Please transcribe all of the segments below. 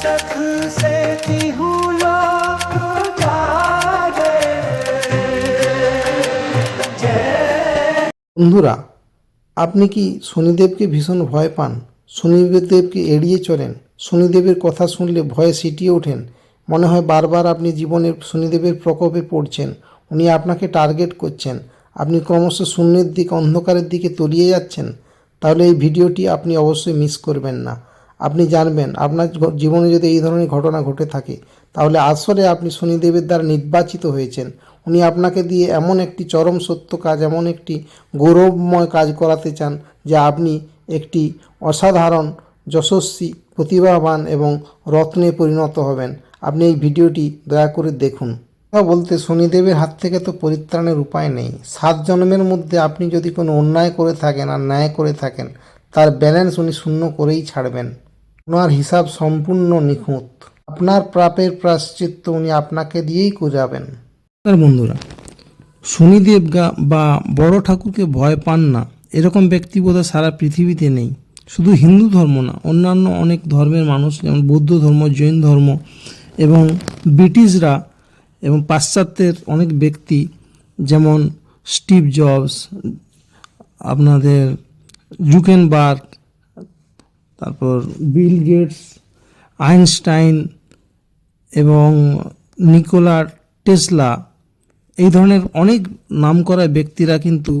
सख से हूँ लोक जागे বন্ধুরা আপনি কি শনিদেবকে ভীষণ ভয় পান শনিদেবকে এড়িয়ে চলেন শনিদেবের কথা শুনলে ভয়ে সিটিয়ে ওঠেন মনে হয় বারবার আপনি জীবনের শনিদেবের প্রকোপে পড়ছেন উনি আপনাকে টার্গেট করছেন আপনি ক্রমশ শূন্যের দিক অন্ধকারের দিকে তলিয়ে যাচ্ছেন তাহলে এই ভিডিওটি আপনি অবশ্যই মিস করবেন না আপনি জানবেন, আপনার জীবনে যদি এই ধরনের ঘটনা ঘটে থাকে, তাহলে আসলে আপনি শনিদেবের দ্বারা নির্বাচিত হয়েছেন। উনি আপনাকে দিয়ে এমন একটি চরম সত্য কাজ, এমন একটি গৌরবময় কাজ করাতে চান, যে আপনি একটি অসাধারণ, যশস্বী, প্রতিভাবান এবং রত্নে পরিণত হবেন। আপনি এই ভিডিওটি দয়া করে দেখুন। কথা বলতে শনিদেবের হাত থেকে তো পরিত্রাণের উপায় নেই। সাত জন্মের মধ্যে আপনি যদি কোনো অন্যায় করে থাকেন আর ন্যায় করে থাকেন, তার ব্যালেন্স উনি শূন্য করেই ছাড়বেন। ওনার হিসাব সম্পূর্ণ নিখুঁত। আপনার প্রাপের প্রাশ্চিত্য উনি আপনাকে দিয়েই নমস্কার বন্ধুরা শনিদেব গা- বা বড় ঠাকুরকে ভয় পান না। এরকম ব্যক্তি বোধহয় সারা পৃথিবীতে নেই। শুধু হিন্দু ধর্ম না, অন্যান্য অনেক ধর্মের মানুষ, যেমন বৌদ্ধ ধর্ম, জৈন ধর্ম এবং ব্রিটিশরা এবং পাশ্চাত্যের অনেক ব্যক্তি, যেমন স্টিভ জবস, আপনাদের জুকেন জুকেনবার্গ তারপর বিল গেটস, আইনস্টাইন এবং নিকোলা টেসলা, এই ধরনের অনেক নামকরা ব্যক্তিরা কিন্তু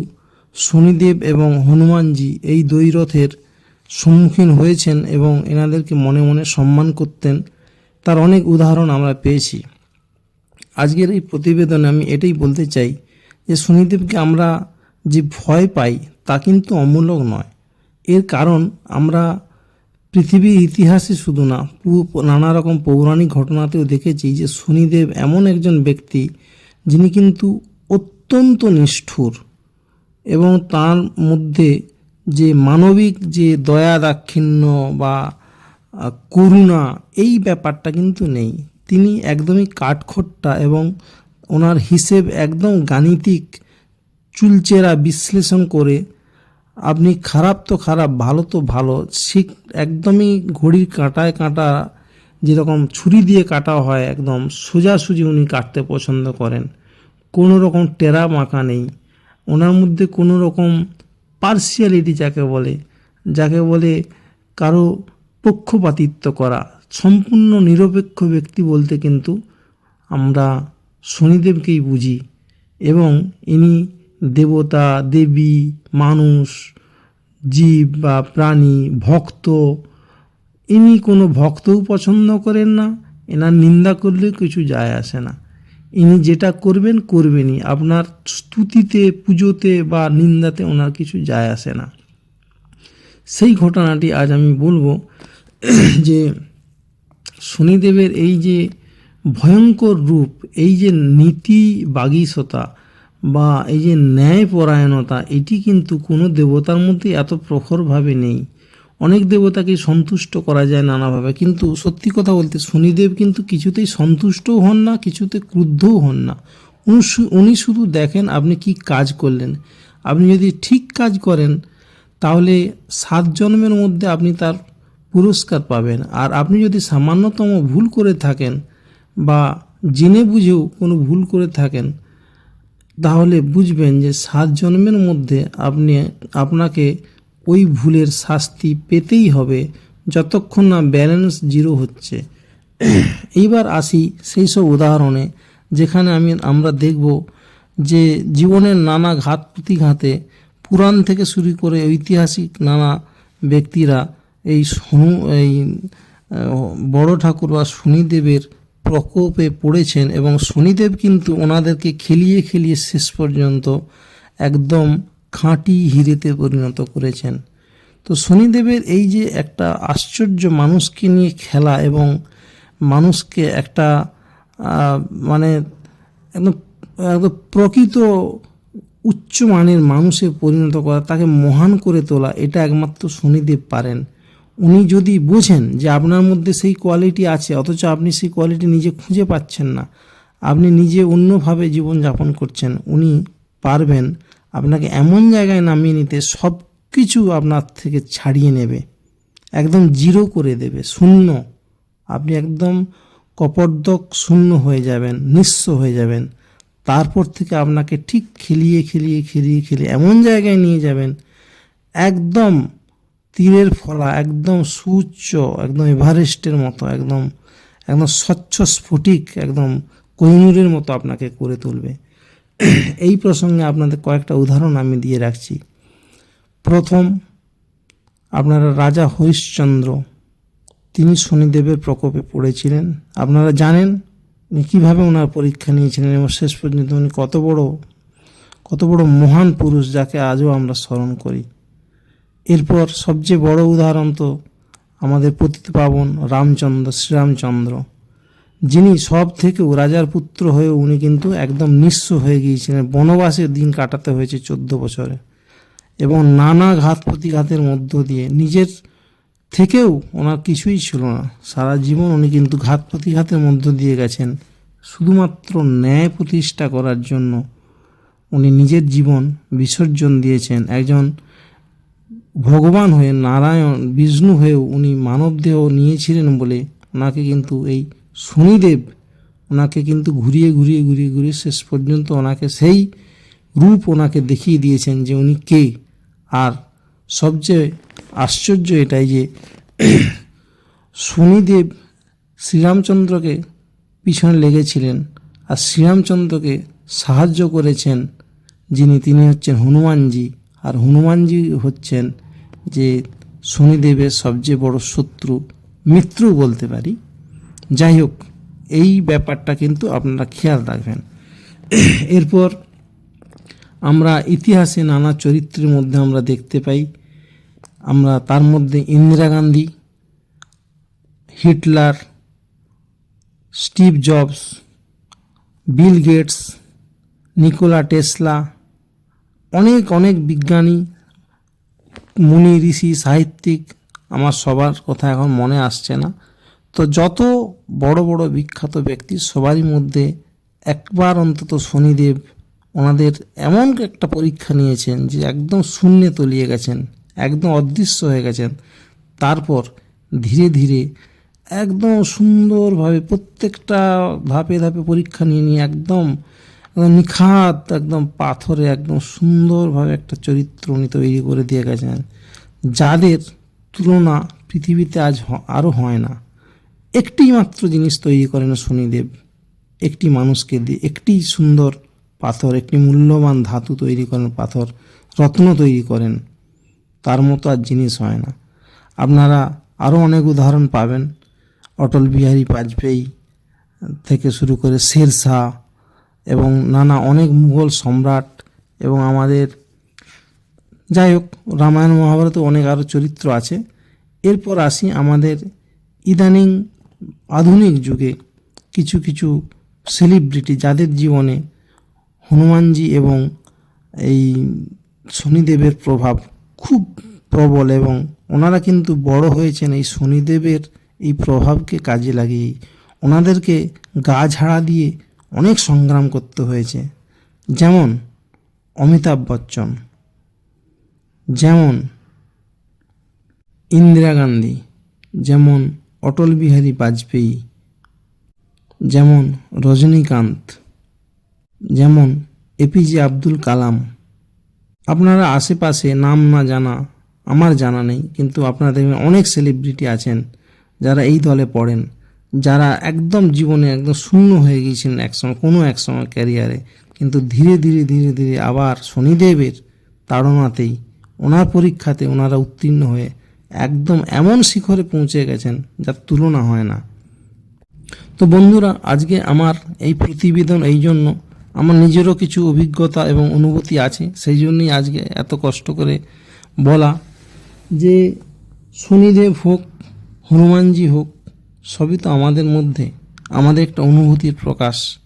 শনিদেব এবং হনুমানজি এই দ্বৈরথের সম্মুখীন হয়েছেন এবং এনাদেরকে মনে মনে সম্মান করতেন। তার অনেক উদাহরণ আমরা পেয়েছি। আজকের এই প্রতিবেদনে আমি এটাই বলতে চাই যে শনিদেবকে আমরা যে ভয় পাই তা কিন্তু অমূলক নয়। এর কারণ আমরা পৃথিবীর ইতিহাসে শুধু না নানা রকম পৌরাণিক ঘটনাতেও দেখেছি যে শনিদেব এমন একজন ব্যক্তি যিনি কিন্তু অত্যন্ত নিষ্ঠুর এবং তার মধ্যে যে মানবিক যে দয়া দাক্ষিণ্য বা করুণা, এই ব্যাপারটা কিন্তু নেই। তিনি একদমই কাঠখোট্টা এবং ওনার হিসেব একদম গাণিতিক চুলচেরা বিশ্লেষণ করে আপনি খারাপ তো খারাপ, ভালো তো ভালো ঠিক একদমই ঘড়ির কাঁটায় কাঁটা যেরকম ছুরি দিয়ে কাটা হয় একদম, সোজাসুজি উনি কাটতে পছন্দ করেন। কোনো রকম টেরা মাখা নেই। ওনার মধ্যে কোনো রকম পার্সিয়ালিটি যাকে বলে যাকে বলে কারও পক্ষপাতিত্ব করা, সম্পূর্ণ নিরপেক্ষ ব্যক্তি বলতে কিন্তু আমরা শনিদেবকেই বুঝি এবং ইনি দেবতা, দেবী, মানুষ, জীব বা প্রাণী, ভক্ত, ইনি কোনো ভক্তও পছন্দ করেন না, এনার নিন্দা করলেও কিছু যায় আসে না। ইনি যেটা করবেন, করবেনই। আপনার স্তুতিতে, পুজোতে বা নিন্দাতে ওনার কিছু যায় আসে না। সেই ঘটনাটি আজ আমি বলব যে শনিদেবের এই যে ভয়ঙ্কর রূপ, এই যে নীতি বাগীশতা বা এই যে ন্যায়পরায়ণতা এটি কিন্তু কোনো দেবতার মধ্যে এত প্রখরভাবে নেই। অনেক দেবতাকে সন্তুষ্ট করা যায় নানাভাবে, কিন্তু সত্যি কথা বলতে শনিদেব কিন্তু কিছুতেই সন্তুষ্টও হন না, কিছুতে ক্রুদ্ধও হন না। উনি শুধু দেখেন আপনি কি কাজ করলেন। আপনি যদি ঠিক কাজ করেন, তাহলে সাত জন্মের মধ্যে আপনি তার পুরস্কার পাবেন। আর আপনি যদি সামান্যতম ভুল করে থাকেন বা জেনে বুঝেও কোনো ভুল করে থাকেন বুঝবেন যে সাত জন্মের মধ্যে আপনি, আপনাকে ওই ভুলের শাস্তি পেতেই হবে যতক্ষণ না ব্যালেন্স জিরো হচ্ছে। এইবার আসি সেই সব উদাহরণে, যেখানে আমি, আমরা দেখব যে জীবনের নানা ঘাত প্রতিঘাতে পুরাণ থেকে শুরু করে ঐতিহাসিক নানা ব্যক্তিরা এই এই বড় ঠাকুর বা শনিদেবের প্রকোপে পড়েছেন এবং শনিদেব কিন্তু ওনাদেরকে খেলিয়ে খেলিয়ে শেষ পর্যন্ত একদম খাঁটি হিরেতে পরিণত করেছেন। তো শনিদেবের এই যে একটা আশ্চর্য মানুষকে নিয়ে খেলা এবং মানুষকে একটা মানে একদম একদম প্রকৃত উচ্চ মানের মানুষে পরিণত করা, তাকে মহান করে তোলা, এটা একমাত্র শনিদেব পারেন। উনি যদি বোঝেন যে আপনার মধ্যে সেই কোয়ালিটি আছে, অথচ আপনি সেই কোয়ালিটি নিজে খুঁজে পাচ্ছেন না, আপনি নিজে অন্যভাবে জীবনযাপন করছেন, উনি পারবেন আপনাকে এমন জায়গায় নামিয়ে নিতে সব কিছু আপনার থেকে ছাড়িয়ে নেবে, একদম জিরো করে দেবে, শূন্য। আপনি একদম কপর্দক শূন্য হয়ে যাবেন, নিঃস্ব হয়ে যাবেন। তারপর থেকে আপনাকে ঠিক খেলিয়ে খেলিয়ে খেলিয়ে খেলিয়ে এমন জায়গায় নিয়ে যাবেন, একদম তীরের ফলা একদম সুউচ্চ, একদম এভারেস্টের মতো, একদম একদম স্বচ্ছ স্ফটিক, একদম কৈনুরের মতো আপনাকে করে তুলবে। এই প্রসঙ্গে আপনাদের কয়েকটা উদাহরণ আমি দিয়ে রাখছি। প্রথম, আপনারা রাজা হরিশ্চন্দ্র, তিনি শনিদেবের প্রকোপে পড়েছিলেন। আপনারা জানেন উনি কীভাবে ওনার পরীক্ষা নিয়েছিলেন এবং শেষ পর্যন্ত উনি কত বড় কত বড় মহান পুরুষ যাকে আজও আমরা স্মরণ করি। এরপর সবচেয়ে বড় উদাহরণ তো আমাদের পতিত পাবন রামচন্দ্র, শ্রীরামচন্দ্র। যিনি সব থেকেও রাজার পুত্র হয়ে উনি কিন্তু একদম নিঃস্ব হয়ে গিয়েছিলেন। বনবাসে দিন কাটাতে হয়েছে চোদ্দ বছরে। এবং নানা ঘাত প্রতিঘাতের মধ্য দিয়ে নিজের থেকেও ওনার কিছুই ছিল না। সারা জীবন উনি কিন্তু ঘাত প্রতিঘাতের মধ্য দিয়ে গেছেন। শুধুমাত্র ন্যায় প্রতিষ্ঠা করার জন্য উনি নিজের জীবন বিসর্জন দিয়েছেন। একজন ভগবান হয়ে নারায়ণ, বিষ্ণু হয়েও উনি মানবদেহ নিয়েছিলেন বলে ওনাকে কিন্তু এই শনিদেব ওনাকে কিন্তু ঘুরিয়ে ঘুরিয়ে ঘুরিয়ে ঘুরিয়ে শেষ পর্যন্ত ওনাকে সেই রূপ ওনাকে দেখিয়ে দিয়েছেন যে উনি কে। আর সবচেয়ে আশ্চর্য এটাই যে শনিদেব শ্রীরামচন্দ্রকে পিছনে লেগেছিলেন আর শ্রীরামচন্দ্রকে সাহায্য করেছেন যিনি, তিনি হচ্ছেন হনুমানজি। আর হনুমানজি হচ্ছেন যে শনিদেবের সবচেয়ে বড় শত্রু, মিত্র বলতে পারি। যাই হোক, এই ব্যাপারটা কিন্তু আপনারা খেয়াল রাখবেন। এরপর আমরা ইতিহাসে নানা চরিত্রের মধ্যে আমরা দেখতে পাই। আমরা তার মধ্যে Indira Gandhi, Hitler, Steve Jobs, Bill Gates, Nikola Tesla অনেক অনেক বিজ্ঞানী, মুনি, ঋষি, সাহিত্যিক আমার সবার কথা এখন মনে আসছে না। তো যত বড় বড় বিখ্যাত ব্যক্তি সবারই মধ্যে একবার অন্তত শনিদেব ওনাদের এমন একটা পরীক্ষা নিয়েছেন যে একদম শূন্যে তলিয়ে গেছেন, একদম অদৃশ্য হয়ে গেছেন। তারপর ধীরে ধীরে একদম সুন্দরভাবে প্রত্যেকটা ধাপে ধাপে পরীক্ষা নিয়ে নিয়ে একদম নিখাত, একদম পাথরে, একদম সুন্দরভাবে একটা চরিত্র উনি তৈরি করে দিয়ে গেছেন। যাদের তুলনা পৃথিবীতে আজ আরও হয় না। একটি মাত্র জিনিস তৈরি করেন শনিদেব। একটি মানুষকে দিয়ে, একটি সুন্দর পাথর, একটি মূল্যবান ধাতু তৈরি করেন পাথর, রত্ন তৈরি করেন, তার মতো আর জিনিস হয় না। আপনারা আরও অনেক উদাহরণ পাবেন। অটল বিহারী বাজপেয়ী থেকে শুরু করে শেরশাহ এবং নানা অনেক মুঘল সম্রাট এবং আমাদের, যাই হোক, রামায়ণ মহাভারতে অনেক আরও চরিত্র আছে। এরপর আসি আমাদের ইদানিং আধুনিক যুগে কিছু কিছু সেলিব্রিটি যাদের জীবনে হনুমানজি এবং এই শনিদেবের প্রভাব খুব প্রবল এবং ওনারা কিন্তু বড় হয়েছেন এই শনিদেবের এই প্রভাবকে কাজে লাগিয়েই ওনাদেরকে গা ঝাড়া দিয়ে অনেক সংগ্রাম করতে হয়েছে। যেমন অমিতাভ বচ্চন, যেমন ইন্দিরা গান্ধী, যেমন অটল বিহারী বাজপেয়ী, যেমন রজনীকান্ত, যেমন এপিজে আব্দুল কালাম। আপনারা আশেপাশে নাম না জানা, আমার জানা নেই, কিন্তু আপনাদের অনেক সেলিব্রিটি আছেন যারা এই দলে পড়েন। যারা একদম জীবনে একদম শূন্য হয়ে গিয়েছিলেন একসময় কোনো এক সময় ক্যারিয়ারে কিন্তু ধীরে ধীরে ধীরে ধীরে আবার শনিদেবের তাড়নাতেই, ওনার পরীক্ষাতে ওনারা উত্তীর্ণ হয়ে একদম এমন শিখরে পৌঁছে গেছেন যার তুলনা হয় না। তো বন্ধুরা, আজকে আমার এই প্রতিবেদন এই জন্য, আমার নিজেরও কিছু অভিজ্ঞতা এবং অনুভূতি আছে, সেই জন্যই আজকে এত কষ্ট করে বলা যে শনিদেব হোক, হনুমানজি হোক সবই তো আমাদের মধ্যে, আমাদের একটা অনুভূতির প্রকাশ।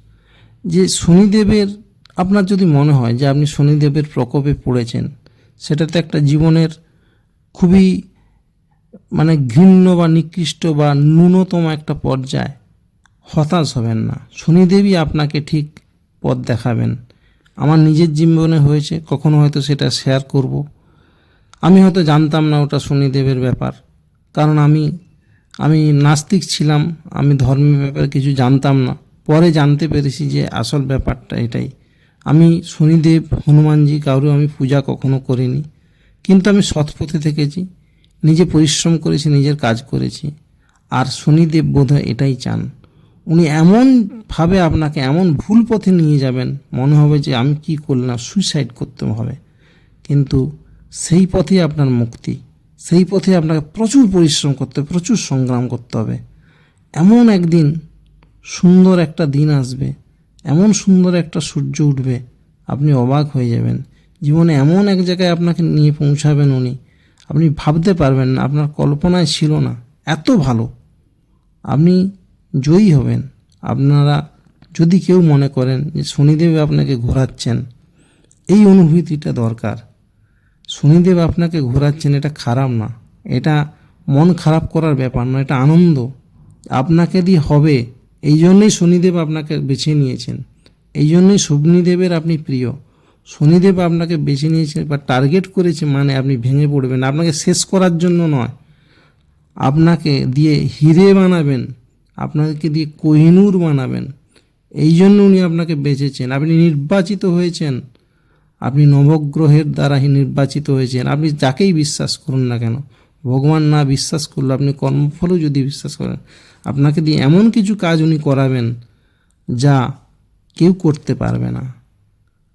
যে শনিদেবের, আপনার যদি মনে হয় যে আপনি শনিদেবের প্রকোপে পড়েছেন, সেটা তো একটা জীবনের খুবই মানে ঘৃণ্য বা নিকৃষ্ট বা ন্যূনতম একটা পর্যায়। হতাশ হবেন না। শনিদেবই আপনাকে ঠিক পথ দেখাবেন। আমার নিজের জীবনে হয়েছে, কখনো হয়তো সেটা শেয়ার করব। আমি হয়তো জানতাম না ওটা শনিদেবের ব্যাপার, কারণ আমি আমি নাস্তিক ছিলাম, আমি ধর্মের ব্যাপারে কিছু জানতাম না। পরে জানতে পেরেছি যে আসল ব্যাপারটা এটাই। আমি শনিদেব, হনুমানজি কারও আমি পূজা কখনো করিনি। কিন্তু আমি সৎ পথে থেকেছি, নিজে পরিশ্রম করেছি, নিজের কাজ করেছি। আর শনিদেব বোধহয় এটাই চান। উনি এমনভাবে আপনাকে এমন ভুল পথে নিয়ে যাবেন, মনে হবে যে আমি কি করলাম, সুইসাইড করতে হবে। কিন্তু সেই পথে আপনার মুক্তি। সেই পথে আপনাকে প্রচুর পরিশ্রম করতে হবে, প্রচুর সংগ্রাম করতে হবে। এমন একদিন সুন্দর একটা দিন আসবে, এমন সুন্দর একটা সূর্য উঠবে, আপনি অবাক হয়ে যাবেন। জীবনে এমন এক জায়গায় আপনাকে নিয়ে পৌঁছাবেন উনি। আপনি ভাবতে পারবেন না, আপনার কল্পনায় ছিল না। এত ভালো। আপনি জয়ী হবেন। আপনারা যদি কেউ মনে করেন যে শনিদেব আপনাকে ঘোরাচ্ছেন, এই অনুভূতিটা দরকার। শনিদেব আপনাকে ঘোরাচ্ছেন, এটা খারাপ না। এটা মন খারাপ করার ব্যাপার না এটা আনন্দ। আপনাকে দিয়ে হবে। এই জন্যই শনিদেব আপনাকে বেছে নিয়েছেন। এই জন্যই শনিদেবের আপনি প্রিয়। শনিদেব আপনাকে বেছে নিয়েছে বা টার্গেট করেছে মানে আপনি ভেঙে পড়বেন, আপনাকে শেষ করার জন্য নয়। আপনাকে দিয়ে হিরে বানাবেন, আপনাকে দিয়ে কোহিনূর বানাবেন। এই জন্য উনি আপনাকে বেঁচেছেন আপনি নির্বাচিত হয়েছেন। নবগ্রহের দ্বারা নির্বাচিত হয়েছেন। আপনি যাকেই বিশ্বাস করুন না কেন, ভগবান না বিশ্বাস করলে আপনি কর্মফলও যদি বিশ্বাস করেন, আপনাকে দিয়ে এমন কিছু কাজ উনি করাবেন যা কেউ করতে পারবে না।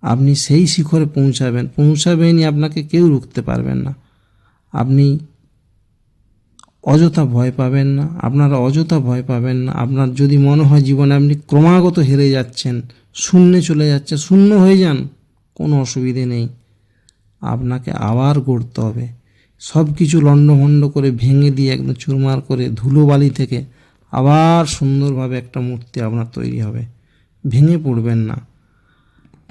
আপনি সেই শিখরে পৌঁছাবেন, পৌঁছাবেনই আপনাকে কেউ রুখতে পারবেন না। আপনি অযথা ভয় পাবেন না, আপনারা অযথা ভয় পাবেন না। আপনার যদি মনে হয় জীবনে আপনি ক্রমাগত হেরে যাচ্ছেন, শূন্যে চলে যাচ্ছে শূন্য হয়ে যান কোনো অসুবিধে নেই। আপনাকে আবার গড়তে হবে। সব কিছু লণ্ডভণ্ড করে ভেঙে দিয়ে একদম চুরমার করে ধুলোবালি থেকে আবার সুন্দরভাবে একটা মূর্তি আপনার তৈরি হবে। ভেঙে পড়বেন না।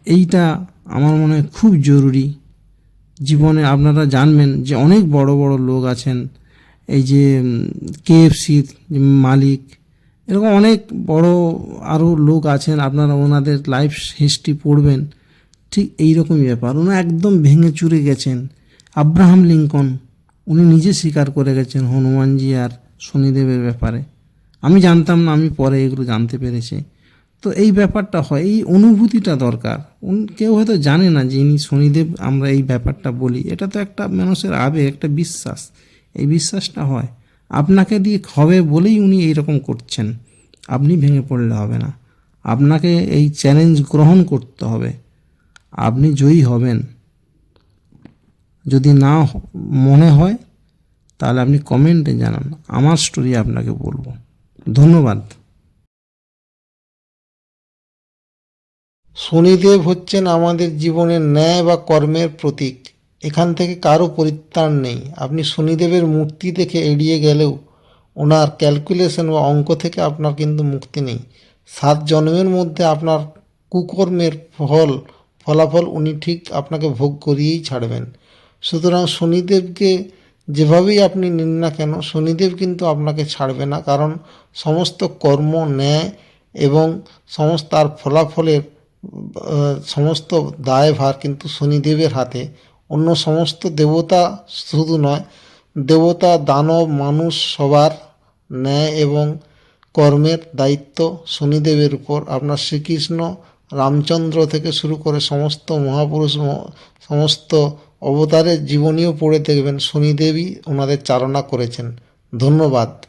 এইটা আমার মনে হয় খুব জরুরি। জীবনে আপনারা জানবেন যে অনেক বড় বড় লোক আছেন, এই যে কেএফসির মালিক, এরকম অনেক বড় আরও লোক আছেন, আপনারা ওনাদের লাইফ হিস্ট্রি পড়বেন। ঠিক এই রকমই ব্যাপার। উনি একদম ভেঙে চুরে গেছেন। আব্রাহাম লিঙ্কন, উনি নিজে স্বীকার করে গেছেন হনুমানজি আর শনিদেবের ব্যাপারে। আমি জানতাম না, আমি পরে এগুলো জানতে পেরেছি। তো এই ব্যাপারটা হয়, এই অনুভূতিটা দরকার। কেউ হয়তো জানে না যে ইনি শনিদেব, আমরা এই ব্যাপারটা বলি। এটা তো একটা মানুষের আবেগ, একটা বিশ্বাস। এই বিশ্বাসটা হয়। আপনাকে দিয়ে হবে বলেই উনি এইরকম করছেন। আপনি ভেঙে পড়লে হবে না। আপনাকে এই চ্যালেঞ্জ গ্রহণ করতে হবে। আপনি জয়ী হবেন। যদি না মনে হয়, তাহলে আপনি কমেন্টে জানান। আমার স্টোরি আপনাকে বলব। ধন্যবাদ। শনিদেব হচ্ছেন আমাদের জীবনের ন্যায় বা কর্মের প্রতীক। এখান থেকে কারও পরিত্রাণ নেই। আপনি শনিদেবের মূর্তি দেখে এড়িয়ে গেলেও ওনার ক্যালকুলেশন বা অঙ্ক থেকে আপনার কিন্তু মুক্তি নেই। সাত জন্মের মধ্যে আপনার কুকর্মের ফল ফলাফল উনি ঠিক আপনাকে ভোগ করিয়েই ছাড়বেন। সুতরাং শনিদেবকে যেভাবেই আপনি নিন না কেন, শনিদেব কিন্তু আপনাকে ছাড়বে না, কারণ সমস্ত কর্ম, ন্যায় এবং সমস্ত তার ফলাফলের সমস্ত দায়ভার কিন্তু শনিদেবের হাতে। অন্য সমস্ত দেবতা শুধু নয়, দেবতা, দানব, মানুষ, সবার ন্যায় এবং কর্মের দায়িত্ব শনিদেবের উপর। আপনার শ্রীকৃষ্ণ রামচন্দ্র থেকে শুরু করে সমস্ত মহাপুরুষ সমস্ত অবতারের জীবনীও পড়ে দেখবেন। শনিদেবী ওনাদের চারণা করেছেন। ধন্যবাদ।